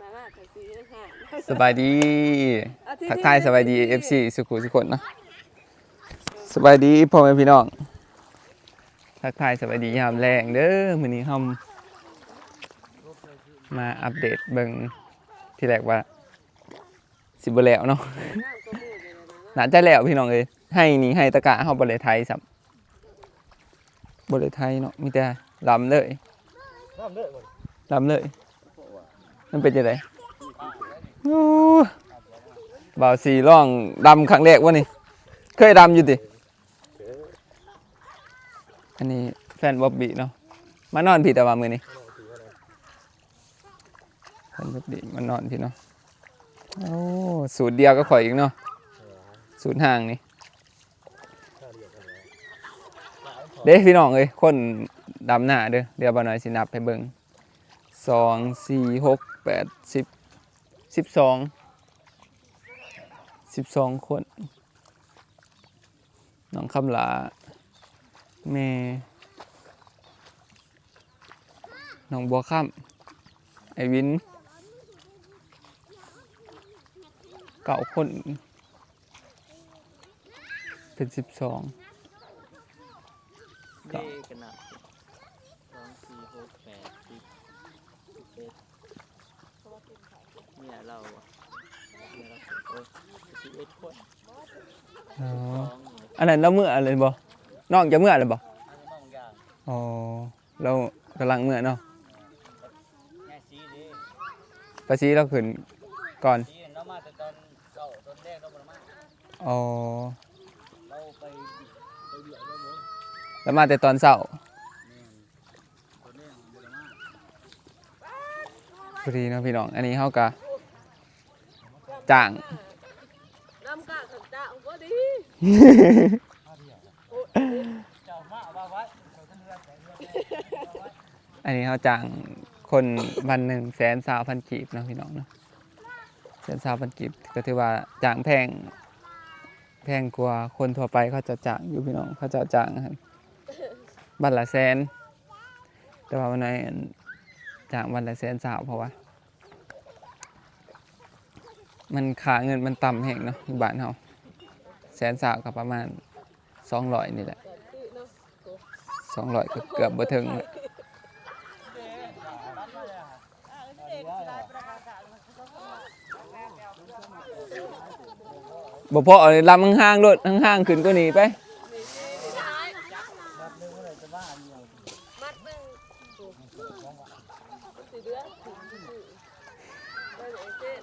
มาละแต่สีห่างสบายดีอาทิตย์ทักทายสบายดี FC สุขุสุขนเนาะสบายดีพ่อแม่พี่น้องทักทายสบายดียามแรงเด้อมื้อนี้เฮามาอัปเดตเบิ่งที่แรกว่า สิบ่แล้วเนาะน้ำก็มืดเลยนะน่าจะแล้วพี่น้องเอ้ยให้นี่ให้ตะกะเฮาบ่ได้ไทยซับบ่ได้ไทยเนาะมีแต่ลำเลยน้ำเด้อบ่ลำเลย มันเป็นจังไดโอ้บ่าวสีร่องดำครั้งแรกวะนี่ เคยดำอยู่ติอันนี้แฟนบ๊อบบี้เนาะมานอนพี่แต่ว่ามือนี้แฟนบ๊อบบี้มานอนพี่เนาะโอ้สูตรเดียวก็ข่อยอีกเนาะสูตรห่างนี่เด้พี่น้องเอ้ยคนดำหน้าเด้อเดี๋ยวบ่าน้อยสินับให้เบิ่งสองสี่หก แปดสิบสิบสองสิบสองคนน้องคำลาแม่น้องบัวข้ามไอวินเก่าคน เป็นสิบสองเลขกันนะสองสี่หกแปดสิบสิบเอ็ด เนี่ยเราอะเนี่ยเราสิบโอ้ยสิบเอ็ดคนอ๋อสองเนี่ยอันนั้นเราเมื่ออะไรบ่น้องจะเมื่ออะไรบ่อันนี้น้องอย่างอ๋อเรากำลังเมื่อเนาะแง่ซีดีภาษีเราขึ้นก่อนซีเรามาแต่ตอนเก่าตอนแรกเราบ่ได้มาอ๋อเราไปไปเบียดเราหมดแล้วมาแต่ตอนเช้า แม่นตอนแรกบ่ได้มา พอดีเนาะพี่น้อง อันนี้เฮากะจ้างน้ำกะขันจ่าไว้เขาจะเลื่อนไปเลื่อนไปอันนี้เฮาจ้างคนวันหนึ่งแสนสาวพันกีบเนาะพี่น้องเนาะแสนสาวพันกีบก็ถือว่าจ้างแพง แพงกว่าคนทั่วไปเขาจะจ้างอยู่พี่น้องเขาจะจ้างครับบัตรละแสนแต่ว่าวันนี้จ้างวันละแสนสาวเพราะว่า มันขาเงินมันต่ำแห่งเนาะอยู่บ้านเฮาแสนสาวก็ประมาณสองร้อยนี่แหละสองร้อยก็เกือบบ่ถึงเลยบ่พอเอาลำห้างๆรถห้างๆขึ้นก็หนีไป มัดหนึ่งสี่เดือนไปไหนเส้น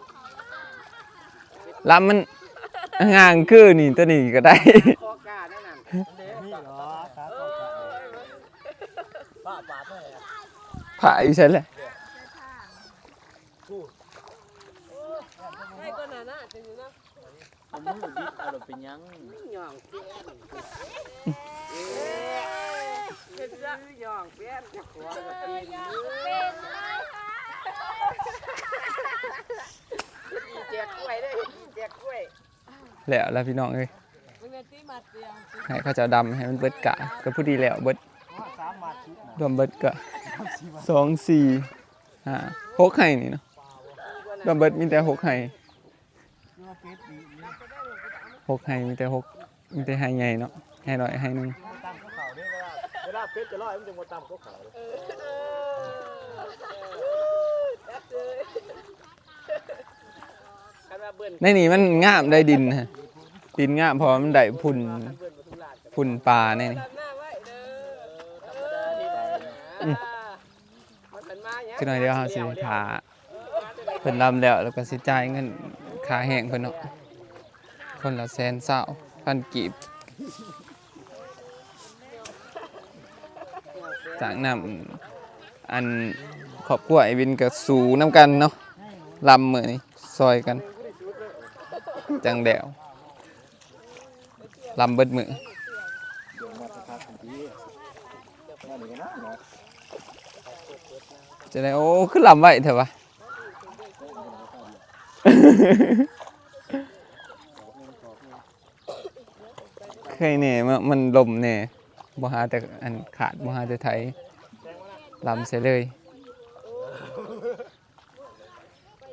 ลำมันห่างคือนี่ตัวนี้ก็ได้คอกานั่นน่ะนี่เหรอครับป้าปาดเลยอะผ่าอยู่ใช่เลยให้ก็น่าหน้าจะอยู่นะเอามือดิเอาลงไปยังหย่องเปี้ยนเป็นย่องเปี้ยนจะขวางกับตีนอีแจกกล้วยได้อีแจกกล้วย แล้วแล้วพี่น้องเอ้ยมึงเนี่ยตีมัดเตียงให้เขาจะดำให้มันเบิดกะก็ผู้ดีแล้วเบิดสามมาชิดรวมเบิดกะสองสี่ห้าหกไห้นี่เนาะรวมเบิดมีแต่หกไห้หกไห้มีแต่หกมีแต่ไห้ใหญ่เนาะไห้น้อยไห้หนึงตามเขาเด้เวลาเวลาเพชรจะลอยมันจะมาตามเขาเขาเลยกันมาเบิ่น ในนี่มันงามได้ดินฮะดินงามเพราะว่ามันได้พุ่นพุ่นปลาในนี่ตัดหน้าไว้เด้อธรรมดาที่ใดอืมมันเป็นมาอย่างคือหน่อยเดียวเฮาสิถาเพิ่นลำแล้วแล้วก็สิจ่ายเงินค่าแห้งเพิ่นเนาะคนละแสนเศร้าพันกีบจากน้ำอันครอบครัวไอ้วินก็สู่น้ำกันเนาะลำมื้อนี้ซอยกัน จังแดวลำเบิดมือจะได้โอ้ขึ้นลำไว้เถอะวะเคยเนี่ยมันมันลมเนี่ยบ่หาแต่อันขาดบ่หาแต่ไทยลำเสียเลย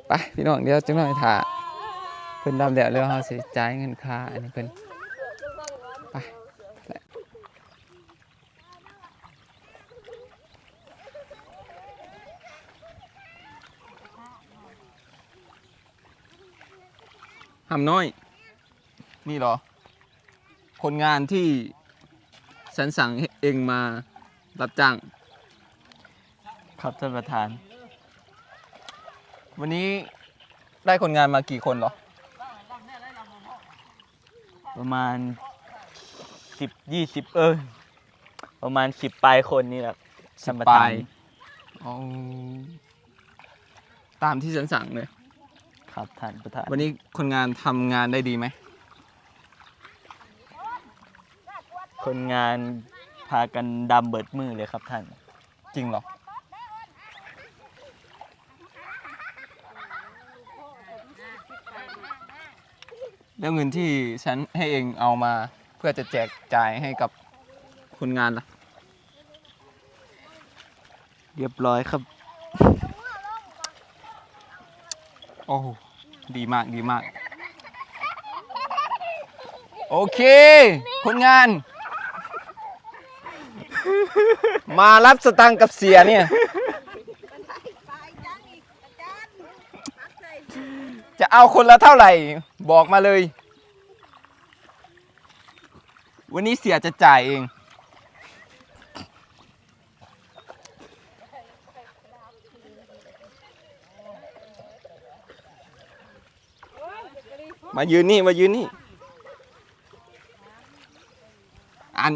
ไป พี่น้องเดี๋ยวจังหน่อยถ่า พิ่นดำแล้วแล้วเฮาสิจ่ายเงินค่าอันนี้เพิ่นไปแล้วหำน้อย นี่เหรอ คนงานที่ฉันสั่งเองมารับจ้าง ครับท่านประธาน วันนี้ได้คนงานมากี่คนเหรอ ประมาณสิบยี่สิบเออประมาณสิบปลายคนนี่แหละท่านประธานเอาตามที่ฉันสั่งเลย ครับท่านประธานวันนี้คนงานทำงานได้ดีไหม คนงานพากันดำเบิดมือเลยครับท่าน จริงเหรอ แล้วเงินที่ฉันให้เองเอามาเพื่อจะแจกจ่ายให้กับคนงานล่ะ เรียบร้อยครับ โอ้โหดีมากดีมาก โอเค คนงาน มารับสตังค์กับเสียเนี่ย จะ เอาคนละเท่าไหร่ บอกมาเลย วันนี้เสียจะจ่ายเอง มายืนนี่ มายืนนี่อัน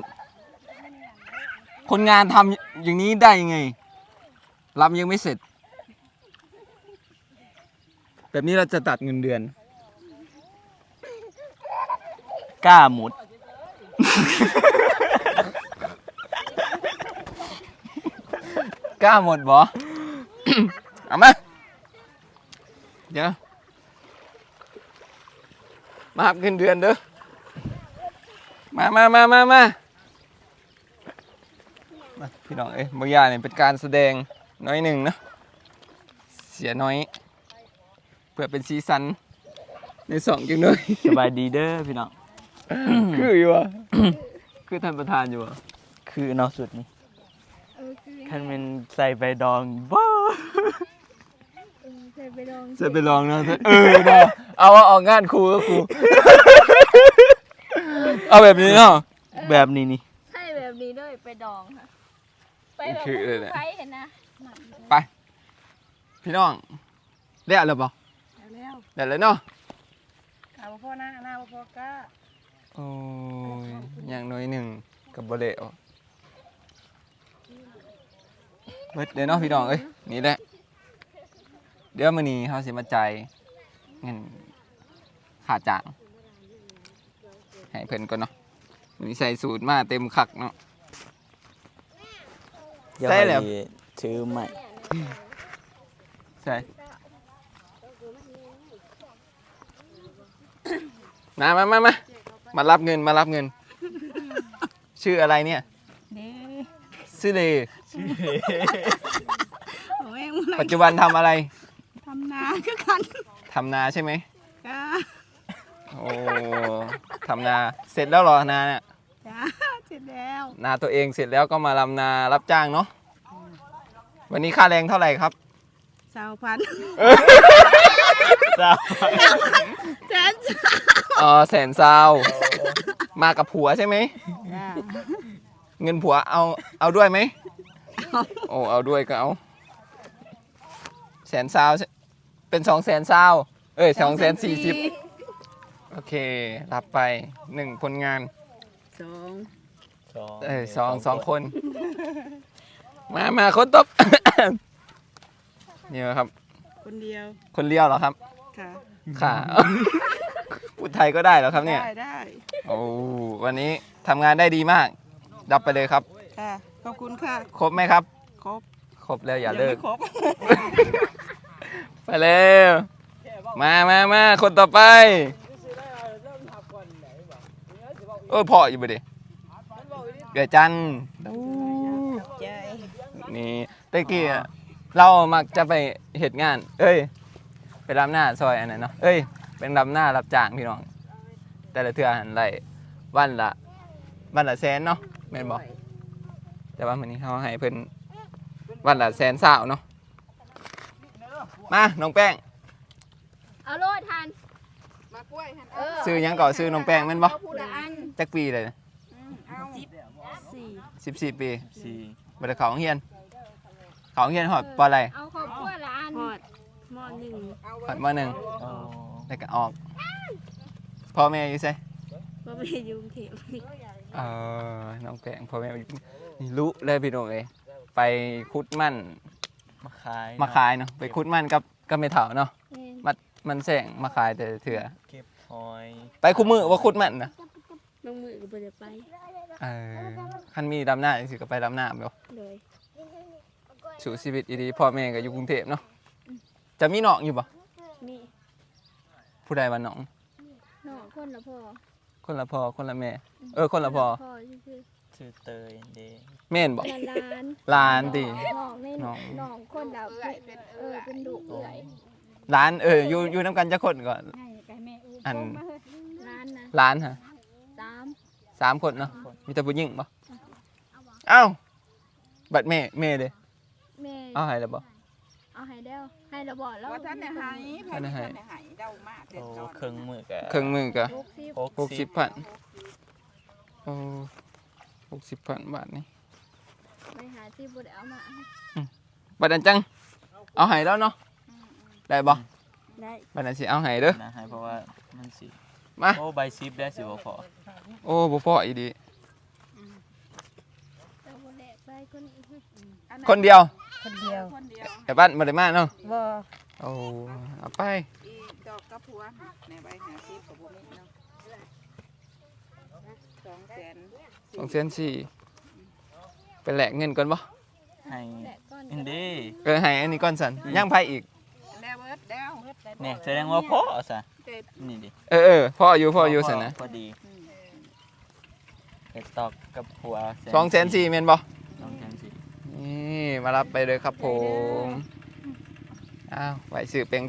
คนงานทำอย่างนี้ได้ยังไงรับยังไม่เสร็จ แบบนี้เราจะตัดเงินเดือน กล้าหมุด กล้าหมดบอ เอามา เดี๋ยว มาหับเงินเดือนเด้อ มามามามามามาพี่น้องเอ้ยบางอย่างเนี่ยเป็นการแสดงน้อยหนึ่งนะเสียน้อยเพื่อเป็นซีซันในสองจังเลยสบายดีเด้อพี่น้องคืออยู่วะคือท่านประธานอยู่วะคือนอกสุดนี่เออคือท่านเป็นใส่ใบดองบ้าเออเคยไปลองจะไปลองนะเออเนาะเอาว่าออกงานครูก็ครูเอาแบบนี้เนาะแบบนี้นี่ ใช่แบบนี้ด้วยไปดองค่ะ ไปแบบคือเลยแหละไฟเห็นนะพี่น้องได้อะไรบ่ แล้วได้เลยเนาะข่าวพ่อหน้าหน้าพ่อก้าโอ้ยอย่างน้อยหนึ่งกับบเละอะเบิดเดี๋ยวเนาะพี่น้องเอ้ยนี่แหละเดี๋ยวมื้อนี้เฮาสิมาจ่ายเงินค่าจ้างให้เพิ่นก่อนเนาะมื้อนี้ใส่สูตรมาเต็มคักเนาะ เดี๋ยวใส่แล้ว ไปถือใหม่ใช่ มามามามามารับเงินมารับเงิน ชื่ออะไรเนี่ย เด้ชื่อเลโอ้ยมึงอะไรปัจจุบันทำอะไร ทำนาคือกันทำนาใช่ไหม จ้าโอ้ทำนาเสร็จแล้วเหรอนาเนี่ยจ้าเสร็จแล้วนาตัวเองเสร็จแล้วก็มาลำนารับจ้างเนาะวันนี้ค่าแรงเท่าไหร่ครับ สาวพันทราบแสนจ้าอ๋อแสนซาวมากับผัวใช่ไหมเงินผัวเอาเอาด้วยไหมโอ้เอาด้วยก็เอา แสนซาวใช่เป็นสองแสนซาวเอ้ยสองแสนสี่สิบโอเค รับไปหนึ่งผลงาน สองสองเอ้ยสองสองคน มามาคนตบ นี่ครับ คนเดียวคนเลี้ยวเหรอครับ ค่ะ ค่ะ พูดไทยก็ได้เหรอครับเนี่ย ได้ได้โอ้ วันนี้ทำงานได้ดีมากรับไปเลยครับ ค่ะขอบคุณค่ะ ครบไหมครับ ครบครบแล้วอย่าเลิก งไม่ครบ ไปเร็ว มามามาคนต่อไป เออพออยู่บ่ดิเกิดจันทร์ใจ นี่ตะกี้อะ เรามักจะไปเหตุงาน เอ้ย ไปรับหน้าซอยอันนั้นเนาะ เอ้ย เป็นรับหน้ารับจ้างพี่น้อง แต่ละเทื่อหันไรวันละวันละแสนเนาะแม่นบ่แต่ว่ามื้อนี้เขาให้เพิ่นวันละแสนสาวเนาะ มา น้องแป้ง เอาโลดทัน มากล้วยหันเออซื้อหยังก่อซื้อน้องแป้งแม่นบ่เอาผู้ละอันจักปีเลยอืมเอาสี่ 14 ปีสี่บ่ได้เข้าโรงเรียน เข้าโรงเรียนฮอดปอะไรเอาครอบครัวละอันฮอดมอหนึ่งเอาฮไว้อดมหนึ่งโอ้แล้วก็ออกพ่อแม่อยู่ไสก็ไปอยุ่กรุงเทพเออน้องแป้งพ่อแม่อยู่นี่รู้เลยพี่น้องเอ้ยไปคุดมันมาขายมาขายเนาะไปคุดมันกับกับแม่เฒ่าเนาะแม่นมันมันแสงมาขายแต่เถื่อเก็บหอย ไปคุมือว่าคุดมันนะลงมือก็บ่ได้ไปเออคันมีดำหน้าสิก็ไปดำหน้าเนาะเลย สู่ชีวิตดีๆพ่อแม่ก็อยู่กรุงเทพเนาะจะมีน้องอยู่บ่มีผู้ใดว่าน้องน้องคนละพ่อคนละพ่อคนละแม่ เออคนละพ่อพ่อชื่อชื่อเตยเดแม่นบ่ละลานหลานติน้องในน้องน้องคนละเอื้อยเป็นเอเอื้ออยเป็นดุเอื่อยหลานเอออยู่อยู่นํกันจักคนก่อนให้ไก่แม่อู้อันร้านนะหลานฮะสามสามคนเนาะมีแต่ผู้หญิงบ่เอ้าบัดแม่แม่เด้แม่ เอาให้แล้วบ่ เอาให้เด้วให้ระบอกแล้วว่าท่านเนี่ยหายท่านเนี่ยหายท่านเนี่ยหายเดามากเด็โอ้ดจอนเครื่องมือกับครึ่งมือก็หกสิบหกสิบพัน โอ้หกสิบพันบาทนี่ไม่หาที่บุได้เอามาบัดนั้นจัง เอาให้แล้วเนาะ ได้บ่ได้บัดนั้นสิเอาให้เด้อ นะให้เพราะว่ามันสิมา โอ้ใบซิปได้สิบ่พอโอ้บ่พออีดีเอาบุได้ไปคนอื่นอัไหคนเดียว คนเดียวคนเดียวแต่บ้านบ่ได้มาเนาะบ่โอ้เอาไปอีดอกกระพัวในใบหาซีกับบุมีเนาะสองแสนสองเซนสี่ไปแลกเงินก่อนบ่ให้แหละก้อนอินดีเออให้อันนี้ก่อนสันย่างไผอีกแดวเบิร์ดแดวเนี่ยแสดงว่าพ่อซะเจ็ดนี่ดิเออเออพ่ออยู่พ่ออยู่สันนะพอดีอืมเห็ดตอกกับผัวสองเซนสี่แม่นบ่สองแสนสี่ นี่มารับไปเลยครับผมอ้าวไหวสื่อเป็น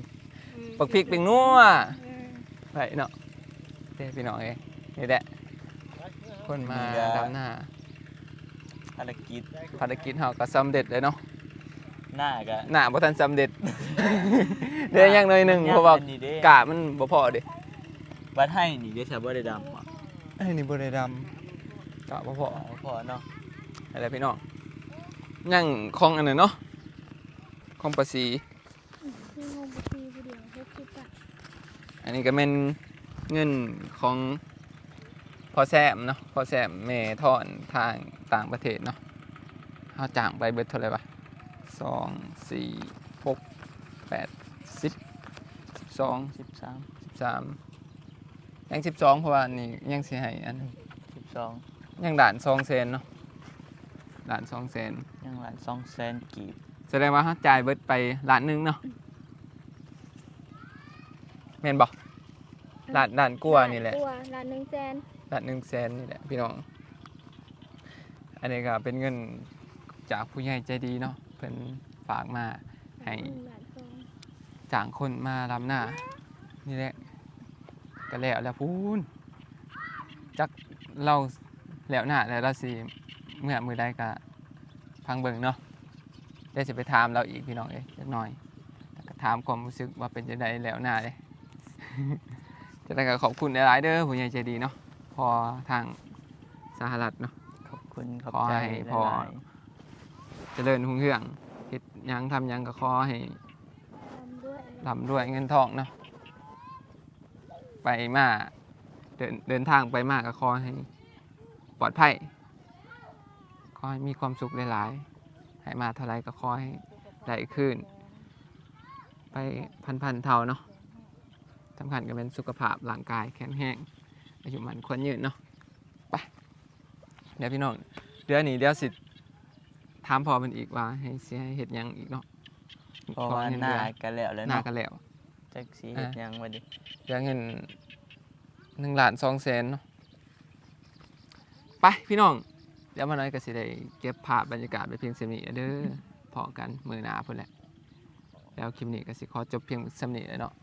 ปักพริกเป็นนัวไหวเนาะเด้พี่น้องเอ้ยนี่แหละคนมาดำหน้าภารกิจภารกิจเฮาก็สำเร็จเลยเนาะหน้าก็หน้าบ่ทันสำเร็จเดี๋ยวยังหน่อยหนึงเพราะว่าอันนี้เด้กะมันบ่พอเด้บัดให้นี่เด้ชาวบ่ได้ดำอะไอ้นี่บ่ได้ดำกะบ่พออ๋อพอเนาะอะไรพี่น้อง ยังของอันนั้นเนาะของภาษีที่งงบุตรีผู้เดียวหกสิบบาทอันนี้ก็เป็นเงินของพอแซมเนาะพอแซมเมทอนทางต่างประเทศเนาะเฮาจ้างไปเบิดเท่าไหร่วะสองสี่หกแปดสิบสิบสองสิบสามสิบสามยังสิบสองเพราะว่านี่ยังเสิให้อันสิบสองยังด่านสองเซนเนาะ ด่านสองเซนยังหลานสองแสนกีบแสดงว่าเขาจ่ายเบิดไปล้านหนึงเนาะแม่นบ่ล้านล้านกว่านี่แหละ กลัวล้านหนึ่งแสนล้านหนึ่งแสนนี่แหละพี่น้อง อันนี้ก็เป็นเงินจากผู้ใหญ่ใจดีเนาะเพิ่นฝากมาให้ล้านสองจ้างคนมาลำหน้า นี่แหละก็แล้วแล้วพูนจักเราแล้วหน้าแล้วเราสิ เมื่อมือได้ก็พังเบิ่งเนาะได้สิไปถามเราอีกพี่น้องเอ้ยจักหน่อยแล้วก็ถามความรู้สึกว่าเป็นจังไดแล้วหน้าเลย จะได้ก็ขอบคุณหลายๆเด้อผู้ใหญ่ใจดีเนาะพอทางสหรัฐเนาะ ขอบคุณขอบขอใจให้หพอลายเจริญหุ่งเฮืองเฮ็ดหยังทำหยังก็ขอให้ทำด้วยร่ำรวยเงินทองเนาะไปมาเดินเดินทางไปมากก็ขอให้ปลอดภัยข อให้มีความสุขหลายๆให้มาเท่าไรก็ขอให้ได้ขึ้น ไปพันพันๆเท่าเนาะสำคัญก็เป็นสุขภาพร่างกายแข็งแรงอายุมันควรยืนเนาะไปเดี๋ยวพี่น้องเดี๋ยวนี้เดี๋ยวสิถามพอเป็นอีกว่าให้เสียเห็ดหยังอีกเนาะๆเพราะว่าของิหน้าเดือกันแล้วแล้วหน้าเนาะกันแล้ว จักสีเฮ็ดหยังวะดิเดี๋ยวเงินหนึ่งล้านสองแสนเนาะไปพี่น้อง เดี๋ยวมาน้อยก็สิได้เก็บภาพบรรยากาศไปเพียงเสียนี้เด้อพอกันมือหนาพุ่นแหละ แล้วคลิปนี้ก็สิขอจบเพียงสำนีเลยเนาะ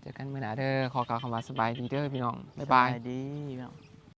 เจอกันมือหนาเด้อขอกล่าวคำว่าสบายดีเด้อพี่น้องบ๊ายบายสดีพี่น้อง